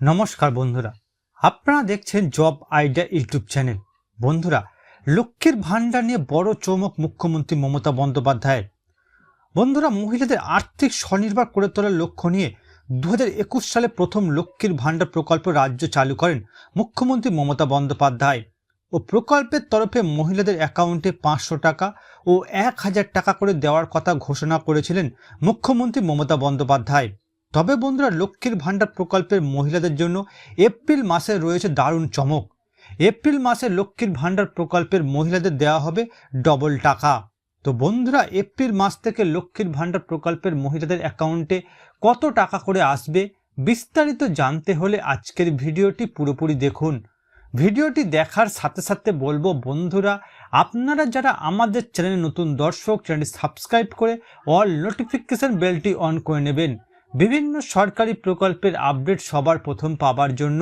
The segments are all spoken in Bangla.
নমস্কার বন্ধুরা। আপনারা দেখছেন জব আইডিয়া ইউটিউব চ্যানেল। বন্ধুরা, লক্ষ্মীর ভাণ্ডার নিয়ে বড় চমক মুখ্যমন্ত্রী মমতা বন্দ্যোপাধ্যায়ের। বন্ধুরা, মহিলাদের আর্থিক স্বনির্ভর করে তোলার লক্ষ্য নিয়ে দু একুশ সালে প্রথম লক্ষ্মীর ভাণ্ডার প্রকল্প রাজ্য চালু করেন মুখ্যমন্ত্রী মমতা বন্দ্যোপাধ্যায়। ও প্রকল্পের তরফে মহিলাদের অ্যাকাউন্টে পাঁচশো টাকা ও এক হাজার টাকা করে দেওয়ার কথা ঘোষণা করেছিলেন মুখ্যমন্ত্রী মমতা বন্দ্যোপাধ্যায়। তবে বন্ধুরা লক্ষ্মীর ভাণ্ডার প্রকল্পের মহিলাদের জন্য এপ্রিল মাসে রয়েছে দারুণ চমক। এপ্রিল মাসে লক্ষ্মীর ভাণ্ডার প্রকল্পের মহিলাদের দেওয়া হবে ডবল টাকা। তো বন্ধুরা, এপ্রিল মাস থেকে লক্ষ্মীর ভাণ্ডার প্রকল্পের মহিলাদের অ্যাকাউন্টে কত টাকা করে আসবে বিস্তারিত জানতে হলে আজকের ভিডিওটি পুরোপুরি দেখুন। ভিডিওটি দেখার সাথে সাথে বলব বন্ধুরা, আপনারা যারা আমাদের চ্যানেলে নতুন দর্শক, চ্যানেলটি সাবস্ক্রাইব করে অল নোটিফিকেশন বেলটি অন করে নেবেন। বিভিন্ন সরকারি প্রকল্পের আপডেট সবার প্রথম পাবার জন্য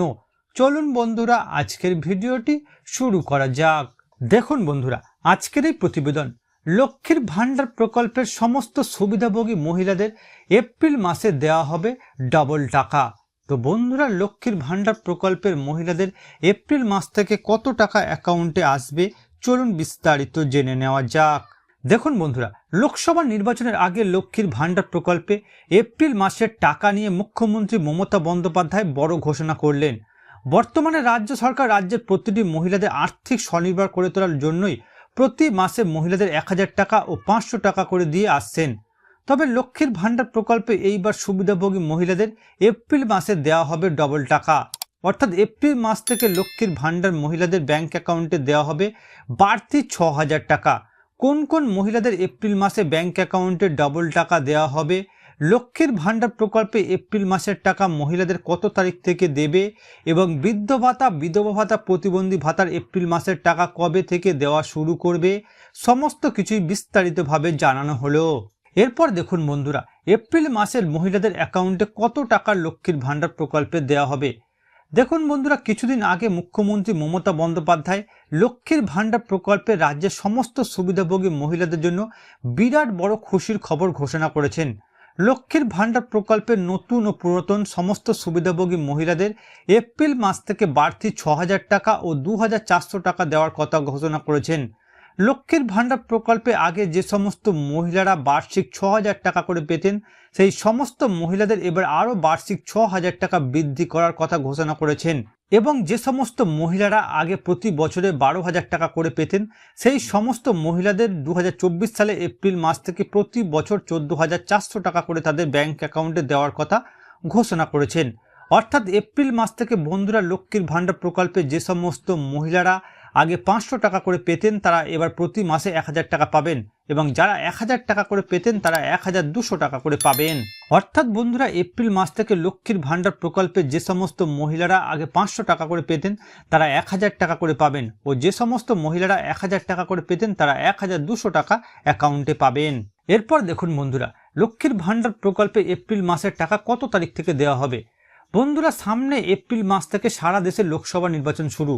চলুন বন্ধুরা, আজকের ভিডিওটি শুরু করা যাক। দেখুন বন্ধুরা, আজকের এই প্রতিবেদন লক্ষ্মীর ভাণ্ডার প্রকল্পের সমস্ত সুবিধাভোগী মহিলাদের এপ্রিল মাসে দেওয়া হবে ডবল টাকা। তো বন্ধুরা, লক্ষ্মীর ভাণ্ডার প্রকল্পের মহিলাদের এপ্রিল মাস থেকে কত টাকা অ্যাকাউন্টে আসবে? চলুন বিস্তারিত জেনে নেওয়া যাক। দেখুন বন্ধুরা, লোকসভা নির্বাচনের আগে লক্ষ্মীর ভাণ্ডার প্রকল্পে এপ্রিল মাসের টাকা নিয়ে মুখ্যমন্ত্রী মমতা বন্দ্যোপাধ্যায় বড় ঘোষণা করলেন। বর্তমানে রাজ্য সরকার রাজ্যের প্রতিটি মহিলাদের আর্থিক স্বনির্ভর করে তোলার জন্যই প্রতি মাসে মহিলাদের এক হাজার টাকা ও পাঁচশো টাকা করে দিয়ে আসছেন। তবে লক্ষ্মীর ভাণ্ডার প্রকল্পে এইবার সুবিধাভোগী মহিলাদের এপ্রিল মাসে দেওয়া হবে ডবল টাকা। অর্থাৎ এপ্রিল মাস থেকে লক্ষ্মীর ভাণ্ডার মহিলাদের ব্যাংক অ্যাকাউন্টে দেওয়া হবে বাড়তি ছ হাজার টাকা। কোন কোন মহিলাদের এপ্রিল মাসে ব্যাংক অ্যাকাউন্টে ডবল টাকা দেওয়া হবে? লক্ষ্মীর ভাণ্ডার প্রকল্পে এপ্রিল মাসের টাকা মহিলাদের কত তারিখ থেকে দেবে? এবং বৃদ্ধ ভাতা, বিধবা ভাতা, প্রতিবন্ধী ভাতার এপ্রিল মাসের টাকা কবে থেকে দেওয়া শুরু করবে? সমস্ত কিছুই বিস্তারিতভাবে জানানো হলো। এরপর দেখুন বন্ধুরা, এপ্রিল মাসের মহিলাদের অ্যাকাউন্টে কত টাকা লক্ষ্মীর ভাণ্ডার প্রকল্পে দেওয়া হবে? দেখুন বন্ধুরা, কিছুদিন আগে মুখ্যমন্ত্রী মমতা বন্দ্যোপাধ্যায় লক্ষ্মীর ভাণ্ডার প্রকল্পে রাজ্যের সমস্ত সুবিধাভোগী মহিলাদের জন্য বিরাট বড় খুশির খবর ঘোষণা করেছেন। লক্ষ্মীর ভাণ্ডার প্রকল্পের নতুন ও পুরাতন সমস্ত সুবিধাভোগী মহিলাদের এপ্রিল মাস থেকে বাড়তি ছ টাকা ও দু হাজার চারশো টাকা দেওয়ার কথা ঘোষণা করেছেন। লক্ষ্মীর ভাণ্ডার প্রকল্পে আগে যে সমস্ত মহিলারা বার্ষিক ছ হাজার টাকা করে পেতেন, সেই সমস্ত মহিলাদের এবার আরও বার্ষিক ছ হাজার টাকা বৃদ্ধি করার কথা ঘোষণা করেছেন। এবং যে সমস্ত মহিলারা আগে প্রতি বছরে বারো হাজার টাকা করে পেতেন, সেই সমস্ত মহিলাদের দু হাজার চব্বিশ সালে এপ্রিল মাস থেকে প্রতি বছর চোদ্দ হাজার চারশো টাকা করে তাদের ব্যাংক অ্যাকাউন্টে দেওয়ার কথা ঘোষণা করেছেন। অর্থাৎ এপ্রিল মাস থেকে বন্ধুরা লক্ষ্মীর ভাণ্ডার প্রকল্পে যে সমস্ত মহিলারা আগে পাঁচশো টাকা করে পেতেন তারা, এবার প্রতি মাসে এক হাজার টাকা পাবেন এবং যারা এক হাজার টাকা করে পেতেন তারা এক হাজার দুশো টাকা করে পাবেন। অর্থাৎ বন্ধুরা, এপ্রিল মাস থেকে লক্ষ্মীর ভাণ্ডার প্রকল্পে যে সমস্ত মহিলারা আগে পাঁচশো টাকা করে পেতেন তারা এক হাজার টাকা করে পাবেন ও যে সমস্ত মহিলারা এক হাজার টাকা করে পেতেন তারা এক হাজার দুশো টাকা অ্যাকাউন্টে পাবেন। এরপর দেখুন বন্ধুরা, লক্ষ্মীর ভাণ্ডার প্রকল্পে এপ্রিল মাসের টাকা কত তারিখ থেকে দেওয়া হবে? বন্ধুরা, সামনে এপ্রিল মাস থেকে সারা দেশে লোকসভা নির্বাচন শুরু।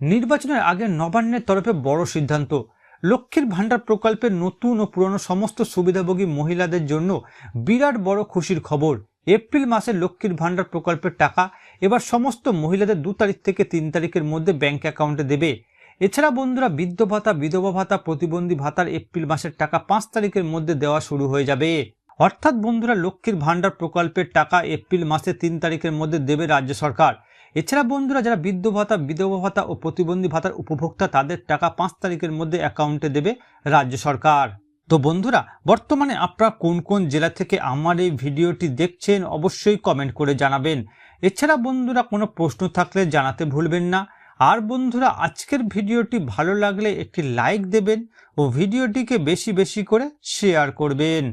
নির্বাচনের আগে নবান্নের তরফে বড় সিদ্ধান্ত। লক্ষ্মীর ভাণ্ডার প্রকল্পের নতুন ও পুরনো সমস্ত সুবিধাভোগী মহিলাদের জন্য বিরাট বড় খুশির খবর। এপ্রিল মাসে লক্ষ্মীর ভাণ্ডার প্রকল্পের টাকা এবার সমস্ত মহিলাদের দু তারিখ থেকে তিন তারিখের মধ্যে ব্যাংক অ্যাকাউন্টে দেবে। এছাড়া বন্ধুরা বৃদ্ধ ভাতা, বিধবা ভাতা, প্রতিবন্ধী ভাতার এপ্রিল মাসের টাকা পাঁচ তারিখের মধ্যে দেওয়া শুরু হয়ে যাবে। অর্থাৎ বন্ধুরা, লক্ষ্মীর ভাণ্ডার প্রকল্পের টাকা এপ্রিল মাসে তিন তারিখের মধ্যে দেবে রাজ্য সরকার। এছাড়া বন্ধুরা, যারা বৃদ্ধ ভাতা বিধবা ভাতা ও প্রতিবন্ধী ভাতার উপভোক্তা, তাদের টাকা পাঁচ তারিখের মধ্যে অ্যাকাউন্টে দেবে রাজ্য সরকার। তো বন্ধুরা, বর্তমানে আপনারা কোন কোন জেলা থেকে আমার এই ভিডিওটি দেখছেন অবশ্যই কমেন্ট করে জানাবেন। এছাড়া বন্ধুরা, কোনো প্রশ্ন থাকলে জানাতে ভুলবেন না। আর বন্ধুরা, আজকের ভিডিওটি ভালো লাগলে একটি লাইক দেবেন ও ভিডিওটিকে বেশি বেশি করে শেয়ার করবেন।